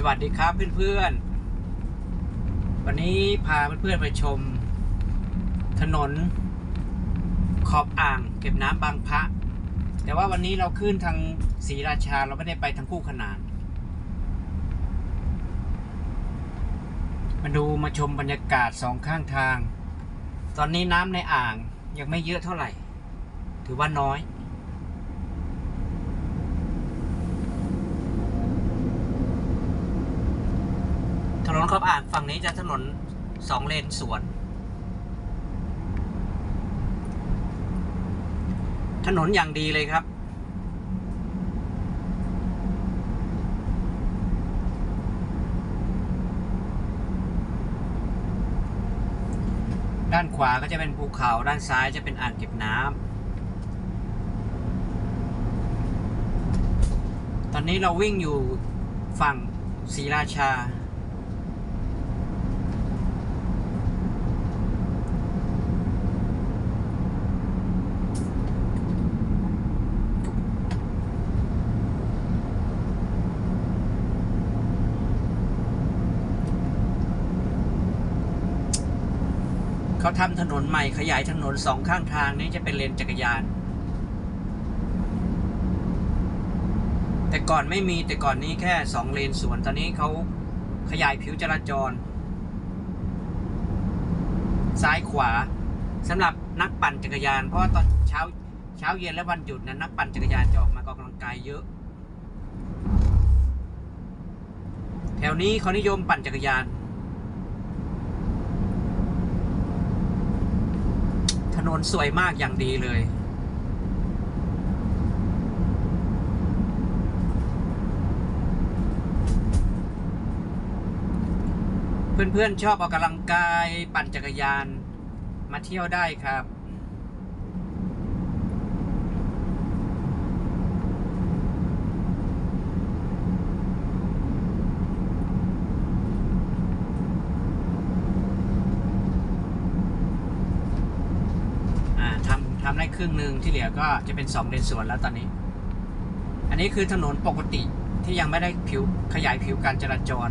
สวัสดีครับเพื่อนๆ วันนี้พาเพื่อนๆไปชม ถนน ขอบอ่างเก็บน้ำบางพระ แต่ว่าวันนี้เราขึ้นทางศรีราชาเราไม่ได้ไปทางคู่ขนาน มาดูมาชมบรรยากาศสองข้างทาง ตอนนี้น้ำในอ่างยังไม่เยอะเท่าไหร่ ถือว่าน้อย ถนนขอบอ่า งนี้จะถนนสองเลนสวน ถนนอย่างดีเลยครับ ด้านขวาก็จะเป็นภูเขา ด้านซ้ายจะเป็นอ่างเก็บน้ำ ตอนนี้เราวิ่งอยู่ฝั่งศรีราชา เขาทำถนนใหม่ขยายถนนสองข้างทางนี้จะเป็นเลนจักรยาน แต่ก่อนไม่มีแต่ก่อนนี้แค่สองเลนสวนตอนนี้เขาขยายผิวจราจร ซ้ายขวาสำหรับนักปั่นจักรยาน เพราะว่าตอนเช้าเช้าเย็นและวันหยุดนั้นนักปั่นจักรยานจะออกมาออกกำลังกายเยอะ แถวนี้เขานิยมปั่นจักรยาน ถ นนสวยมากอย่างดีเลย เพื่อนๆชอบออกกำลังกายปั่นจักรยานมาเที่ยวได้ครับ อ่าทำทำได้ ครึ่งหนึ่งที่เหลือก็จะเป็นสองเลนสวนแล้วตอนนี้ อันนี้คือถนนปกติที่ยังไม่ได้ผิวขยายผิวการจราจร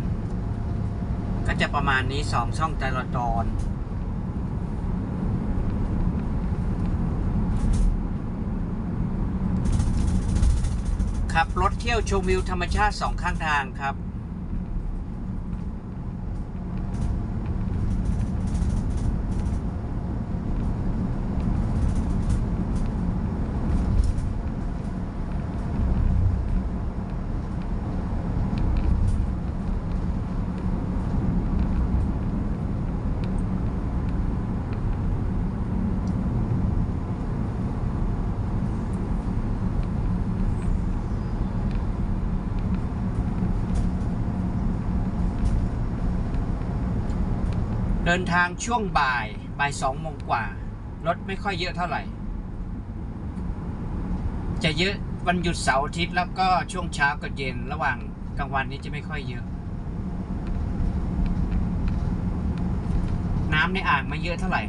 ก็จะประมาณนี้สองช่องจราจรขับรถเที่ยวชมวิวธรรมชาติสองข้างทางครับ เดินทางช่วงบ่ายบ่ายสองโมงกว่า รถไม่ค่อยเยอะเท่าไหร่ จะเยอะวันหยุดเสาร์อาทิตย์แล้วก็ช่วงเช้ากับเย็นระหว่างกลางวันนี้จะไม่ค่อยเยอะ น้ำในอ่างไม่เยอะเท่าไหร่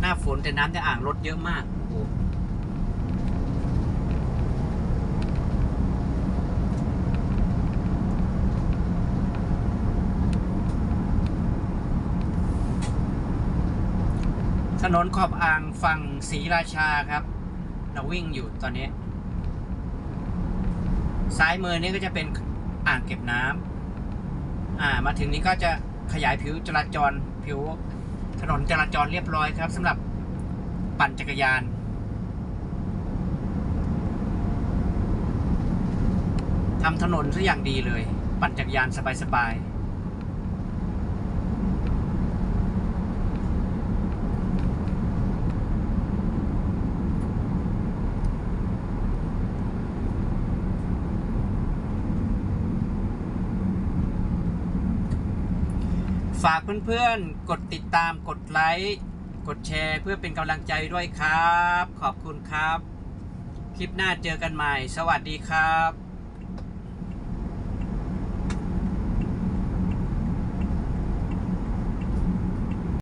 หน้าฝนแต่น้ำในอ่างลดเยอะมากโอ้ ถนนขอบอ่างฝั่งศรีราชาครับ เราวิ่งอยู่ตอนนี้ ซ้ายมือนี้ก็จะเป็นอ่างเก็บน้ำอ่า มาถึงนี้ก็จะขยายผิวจราจรผิวถนนจราจรเรียบร้อยครับสำหรับปั่นจักรยาน ทำถนนซะอย่างดีเลย ปั่นจักรยานสบายๆ ฝากเพื่อนๆ กดติดตามกดไลค์กดแชร์เพื่อเป็นกำลังใจด้วยครับ ขอบคุณครับ คลิปหน้าเจอกันใหม่ สวัสดีครับ